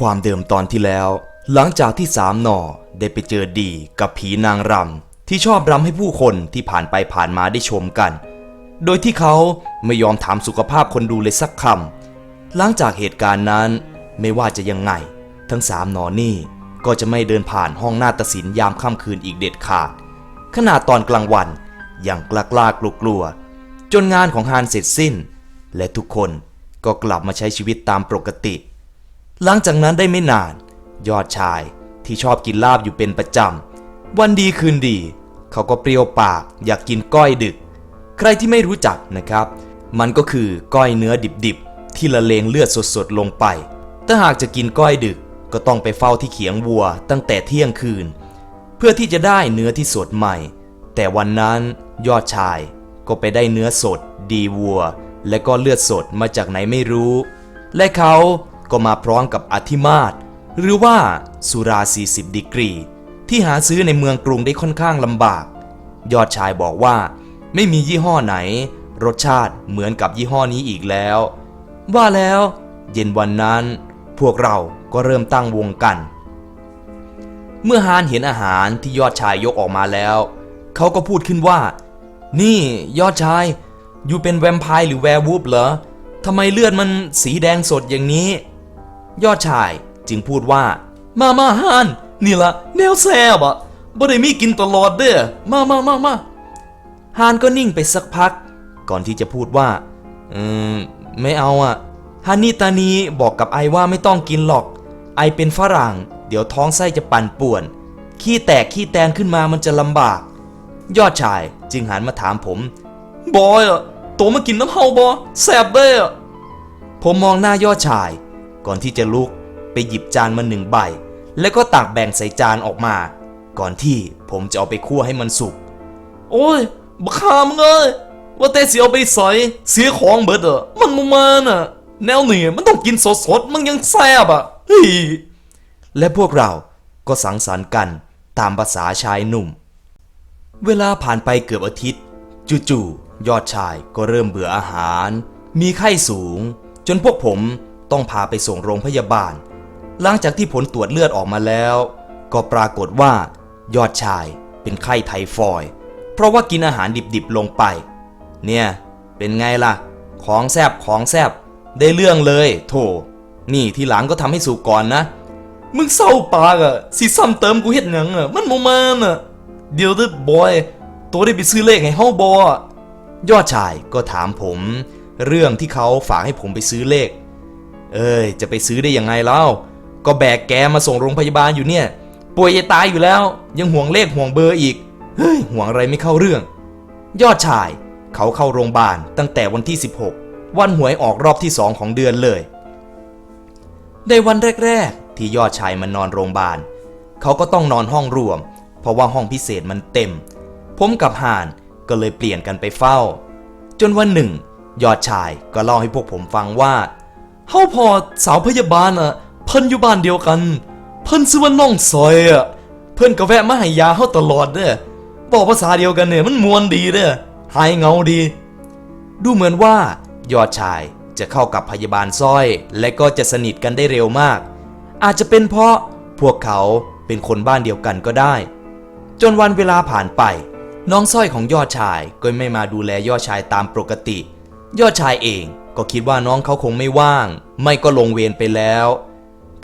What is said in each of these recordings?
ความเดิมตอนที่แล้ว หลังจากที่สามหน่อได้ไปเจอดีกับผีนางรำที่ชอบรำให้ผู้คนที่ผ่านไปผ่านมาได้ชมกัน โดยที่เขาไม่ยอมถามสุขภาพคนดูเลยสักคำหลังจากเหตุการณ์นั้นไม่ว่าจะยังไง ทั้งสามหนอนี่ก็จะไม่เดินผ่านห้องหน้าตัดสินยามค่ำคืนอีกเด็ดขาด ขนาดตอนกลางวันอยังกล้ากล้ากลัวกลัว จนงานของฮานเสร็จสิ้น และทุกคนก็กลับมาใช้ชีวิตตามปกติ หลังจากนั้นได้ไม่นาน ยอดชายที่ชอบกินลาบอยู่เป็นประจำ วันดีคืนดี เขาก็เปรี้ยวปากอยากกินก้อยดึก ใครที่ไม่รู้จักนะครับ มันก็คือก้อยเนื้อดิบๆ ที่ละเลงเลือดสดๆลงไป ถ้าหากจะกินก้อยดึกก็ต้องไปเฝ้าที่เขียงวัวตั้งแต่เที่ยงคืน เพื่อที่จะได้เนื้อที่สดใหม่ แต่วันนั้นยอดชายก็ไปได้เนื้อสด ดีวัว และก็เลือดสดมาจากไหนไม่รู้ และเขา ก็มาพร้อมกับอธิมาศหรือว่าสุรา 40 ดีกรี ที่หาซื้อในเมืองกรุงได้ค่อนข้างลำบาก ยอดชายบอกว่า ไม่มียี่ห้อไหน รสชาติเหมือนกับยี่ห้อนี้อีกแล้ว ว่าแล้ว เย็นวันนั้น พวกเราก็เริ่มตั้งวงกัน เมื่อฮานเห็นอาหารที่ยอดชายยกออกมาแล้ว เขาก็พูดขึ้นว่า นี่ยอดชาย อยู่เป็นแวมไพร์หรือแวร์วูฟเหรอทำไมเลือดมันสีแดงสดอย่างนี้ ยอดชายจึงพูดว่า มามาฮานนี่ละแนวแซบอะบ่ได้มีกินตลอดเด้อมามามามาฮานก็นิ่งไปสักพัก ก่อนที่จะพูดว่า อืม ไม่เอาอะฮานิตานีบอกกับไอว่าไม่ต้องกินหรอก ไอเป็นฝรั่ง เดี๋ยวท้องไส้จะปั่นป่วน ขี้แตกขี้แตนขึ้นมามันจะลำบาก ยอดชายจึงหันมาถามผม บอยอะโตมากินน้ำเฮาบอแสบเด้อผมมองหน้ายอดชาย ก่อนที่จะลุกไปหยิบจานมาหนึ่งใบ แล้วก็ตักแบ่งใส่จานออกมา ก่อนที่ผมจะเอาไปคั่วให้มันสุก โอ้ยบักขามงเอ้ยว่าแต่เสียเอาไปใส่เสียของเบิดอะมันมุมาน่ะ แนวนี้มันต้องกินสดๆมันยังแซ่บอะเฮ้ยและพวกเราก็สังสรรค์กันตามภาษาชายหนุ่ม เวลาผ่านไปเกือบอาทิตย์ จู่ๆยอดชายก็เริ่มเบื่ออาหาร มีไข้สูง จนพวกผม ต้องพาไปส่งโรงพยาบาล หลังจากที่ผลตรวจเลือดออกมาแล้ว ก็ปรากฏว่ายอดชายเป็นไข้ไทฟอยด์เพราะว่ากินอาหารดิบๆลงไป เนี่ย เป็นไงล่ะ ของแซบของแซบได้เรื่องเลย โถ นี่ทีหลังก็ทำให้สุกก่อนนะ มึงเศร้าปากอะสิซ้ำเติมกูเฮ็ดหยังอะมันโมมานอะเดี๋ยวเด้อบอยตัวได้ไปซื้อเลขให้เฮาบอะยอดชายก็ถามผม เรื่องที่เขาฝากให้ผมไปซื้อเลข เอ้ย จะไปซื้อได้ยังไงเล่า ก็แบกแกมาส่งโรงพยาบาลอยู่เนี่ย ป่วยจะตายอยู่แล้ว ยังห่วงเลขห่วงเบอร์อีก เฮ้ย ห่วงอะไรไม่เข้าเรื่อง ยอดชาย เขาเข้าโรงพยาบาลตั้งแต่วันที่ 16 วันหวยออกรอบที่2ของเดือนเลย ในวันแรก ๆ ที่ยอดชายมานอนโรงพยาบาล เขาก็ต้องนอนห้องรวม เพราะว่าห้องพิเศษมันเต็ม ผมกับห่านก็เลยเปลี่ยนกันไปเฝ้า จนวันหนึ่ง ยอดชายก็เล่าให้พวกผมฟังว่า เฮาพอสาวพยาบาลอะ เพิ่นอยู่บ้านเดียวกัน เพิ่นชื่อว่าน้องซอยอะ เพิ่นก็แวะมาให้ยาเฮาตลอดเด้อบอกภาษาเดียวกันเนี่ยมันมวนดีเด้อหายเงาดี ดูเหมือนว่า ยอดชายจะเข้ากับพยาบาลสร้อย และก็จะสนิทกันได้เร็วมาก อาจจะเป็นเพราะพวกเขาเป็นคนบ้านเดียวกันก็ได้ จนวันเวลาผ่านไป น้องสร้อยของยอดชายก็ไม่มาดูแลยอดชายตามปกติ ยอดชายเอง ก็คิดว่าน้องเขาคงไม่ว่าง ไม่ก็ลงเวรไปแล้ว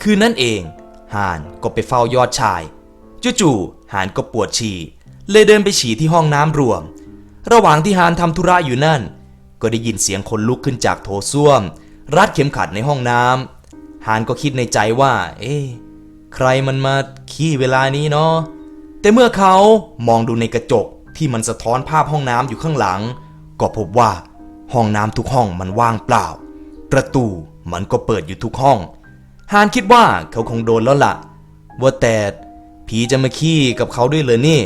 คืนนั้นเองห่านก็ไปเฝ้ายอดชายจู่ๆห่านก็ปวดฉี่ เลยเดินไปฉี่ที่ห้องน้ำรวม ระหว่างที่ฮานทำธุระอยู่นั่น ก็ได้ยินเสียงคนลุกขึ้นจากโถส้วม รัดเข็มขัดในห้องน้ำฮานก็คิดในใจว่า เอ๊ะใครมันมาขี้เวลานี้เนาะแต่เมื่อเขามองดูในกระจกที่มันสะท้อนภาพห้องน้ำอยู่ข้างหลัง ก็พบว่า ห้องน้ำทุกห้องมันว่างเปล่า ประตูมันก็เปิดอยู่ทุกห้อง ฮานคิดว่าเขาคงโดนแล้วล่ะ ว่าแต่ผีจะมาขี้กับเขาด้วยเลยนี่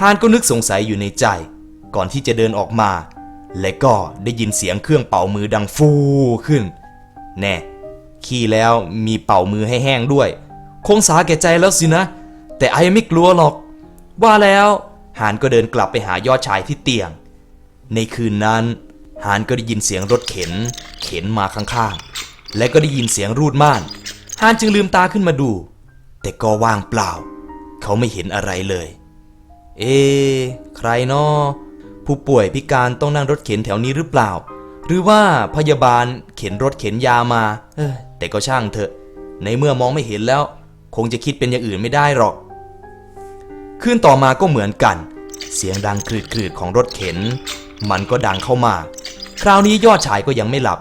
ฮานก็นึกสงสัยอยู่ในใจ ก่อนที่จะเดินออกมา และก็ได้ยินเสียงเครื่องเป่ามือดังฟูขึ้น แน่ ขี้แล้วมีเป่ามือให้แห้งด้วย คงสาแก่ใจแล้วสินะ แต่ไอไม่กลัวหรอก ว่าแล้วหานก็เดินกลับไปหายอดชายที่เตียง ในคืนนั้น หานก็ได้ยินเสียงรถเข็น เข็นมาข้างๆ และก็ได้ยินเสียงรูดม่าน ฮานจึงลืมตาขึ้นมาดู แต่ก็ว่างเปล่า เขาไม่เห็นอะไรเลย เอ๊ใครเนาะผู้ป่วยพิการต้องนั่งรถเข็นแถวนี้หรือเปล่า หรือว่าพยาบาลเข็นรถเข็นยามา เออแต่ก็ช่างเถอะ ในเมื่อมองไม่เห็นแล้ว คงจะคิดเป็นอย่างอื่นไม่ได้หรอก คืนต่อมาก็เหมือนกัน เสียงดังคลืดๆของรถเข็น มันก็ดังเข้ามา คราวนี้ยอดชายก็ยังไม่หลับ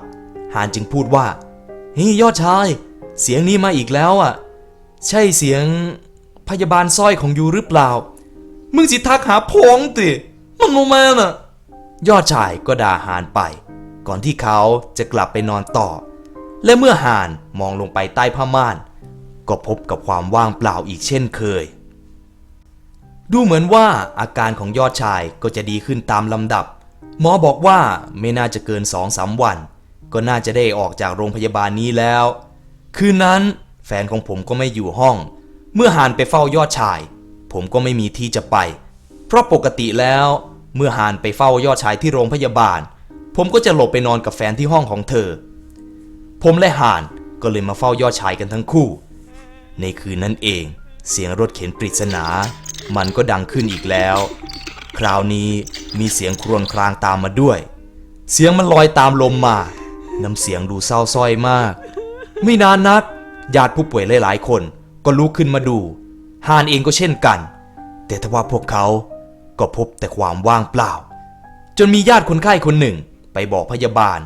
ฮานจึงพูดว่าเฮ้ยยอดชาย เสียงนี้มาอีกแล้วอะ ใช่เสียงพยาบาลสร้อยของยูหรือเปล่า มึงสิทักหาพงติมันโมแมนอะ ยอดชายก็ด่าหานไป ก่อนที่เขาจะกลับไปนอนต่อ และเมื่อหานมองลงไปใต้ผ้าม่าน ก็พบกับความว่างเปล่าอีกเช่นเคย ดูเหมือนว่าอาการของยอดชายก็จะดีขึ้นตามลำดับ หมอบอกว่าไม่น่าจะเกินสองสามวัน ก็น่าจะได้ออกจากโรงพยาบาลนี้แล้ว คืนนั้นแฟนของผมก็ไม่อยู่ห้อง เมื่อหานไปเฝ้ายอดชาย ผมก็ไม่มีที่จะไป เพราะปกติแล้ว เมื่อหานไปเฝ้ายอดชายที่โรงพยาบาล ผมก็จะหลบไปนอนกับแฟนที่ห้องของเธอ ผมและหานก็เลยมาเฝ้ายอดชายกันทั้งคู่ ในคืนนั้นเอง เสียงรถเข็นปริศนา มันก็ดังขึ้นอีกแล้ว คราวนี้มีเสียงครวญครางตามมาด้วย เสียงมันลอยตามลมมา น้ำเสียงดูเศร้าส้อยมาก ไม่นานนักญาติผู้ป่วยหลายๆ คนก็ลุกขึ้นมาดู ฮานเองก็เช่นกัน แต่ทว่าพวกเขาก็พบแต่ความว่างเปล่า จนมีญาติคนไข้คนหนึ่งไปบอกพยาบาล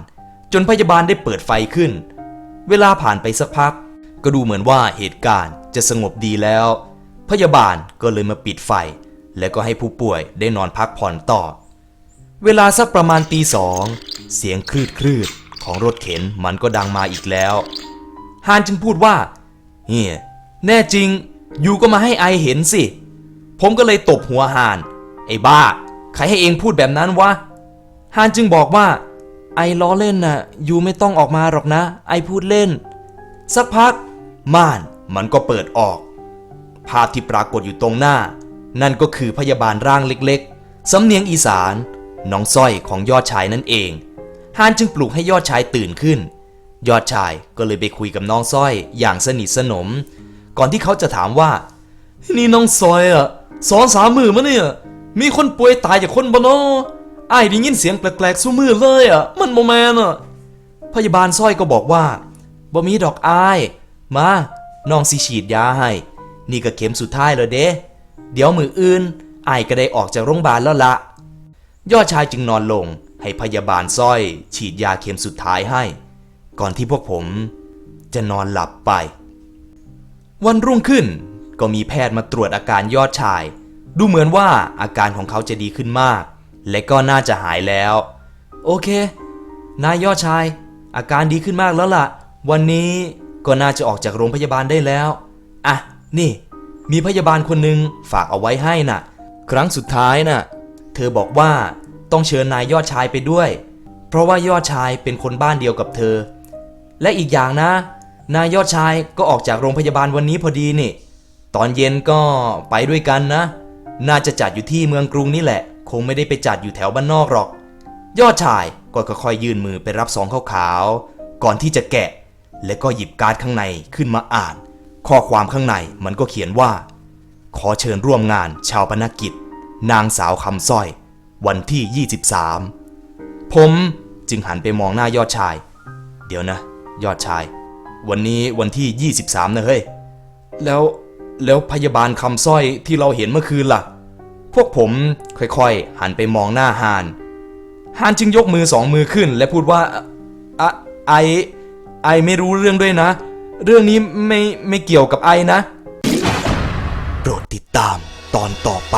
จนพยาบาลได้เปิดไฟขึ้น เวลาผ่านไปสักพัก ก็ดูเหมือนว่าเหตุการณ์จะสงบดีแล้ว พยาบาลก็เลยมาปิดไฟ แล้วก็ให้ผู้ป่วยได้นอนพักผ่อนต่อ เวลาสักประมาณตีสองเสียงคลืดคลืดๆของรถเข็นมันก็ดังมาอีกแล้วฮานจึงพูดว่าเฮียแน่จริง อยู่ก็มาให้ไอเห็นสิ ผมก็เลยตบหัวฮาน ไอ้บ้า ใครให้เองพูดแบบนั้นวะฮานจึงบอกว่า ไอล้อเล่นน่ะอยู่ไม่ต้องออกมาหรอกนะ ไอพูดเล่น สักพัก ม่านมันก็เปิดออก ภาพที่ปรากฏอยู่ตรงหน้า นั่นก็คือพยาบาลร่างเล็กๆ สำเนียงอีสานน้องสร้อยของยอดชายนั่นเองฮานจึงปลุกให้ยอดชายตื่นขึ้น ยอดชายก็เลยไปคุยกับน้องสร้อยอย่างสนิทสนม ก่อนที่เขาจะถามว่า นี่น้องซอยอะสองสามมือมาเนี่ย มีคนป่วยตายจากคนบ่เนอไอ้ายได้ยินเสียงแปลกๆสู้มือเลยอะมันโมแมนอะพยาบาลสร้อยก็บอกว่าบ่มีดอกอาย มาน้องสิฉีดยาให้ นี่ก็เข็มสุดท้ายแล้วเด้ เดี๋ยวมืออื่นไอายก็ได้ออกจากโรงพยาบาลแล้วละยอดชายจึงนอนลงให้พยาบาลสร้อย ฉีดยาเข็มสุดท้ายให้ ก่อนที่พวกผมจะนอนหลับไป วันรุ่งขึ้นก็มีแพทย์มาตรวจอาการยอดชาย ดูเหมือนว่าอาการของเขาจะดีขึ้นมาก และก็น่าจะหายแล้ว โอเคนายยอดชาย อาการดีขึ้นมากแล้วล่ะ วันนี้ก็น่าจะออกจากโรงพยาบาลได้แล้ว อะ นี่ มีพยาบาลคนหนึ่งฝากเอาไว้ให้น่ะ ครั้งสุดท้ายน่ะ เธอบอกว่าต้องเชิญนายยอดชายไปด้วย เพราะว่ายอดชายเป็นคนบ้านเดียวกับเธอ และอีกอย่างนะ นายยอดชายก็ออกจากโรงพยาบาลวันนี้พอดีนี่ ตอนเย็นก็ไปด้วยกันนะ น่าจะจัดอยู่ที่เมืองกรุงนี่แหละ คงไม่ได้ไปจัดอยู่แถวบ้านนอกหรอก ยอดชายก็ค่อยๆยื่นมือไปรับซองขาวๆก่อนที่จะแกะ และก็หยิบการ์ดข้างในขึ้นมาอ่าน ข้อความข้างในมันก็เขียนว่า ขอเชิญร่วมงานชาวพนักกิจ นางสาวคำสร้อย วันที่ 23 ผมจึงหันไปมองหน้ายอดชาย เดี๋ยวนะ ยอดชาย วันนี้วันที่ 23 นะเฮ้ย แล้วแล้วพยาบาลคำสร้อยที่เราเห็นเมื่อคืนล่ะ พวกผมค่อยๆ หันไปมองหน้าฮานฮานจึงยกมือสองมือขึ้น และพูดว่าอะไอไอไม่รู้เรื่องด้วยนะ เรื่องนี้ไม่ไม่เกี่ยวกับไอนะ โปรดติดตามตอนต่อไป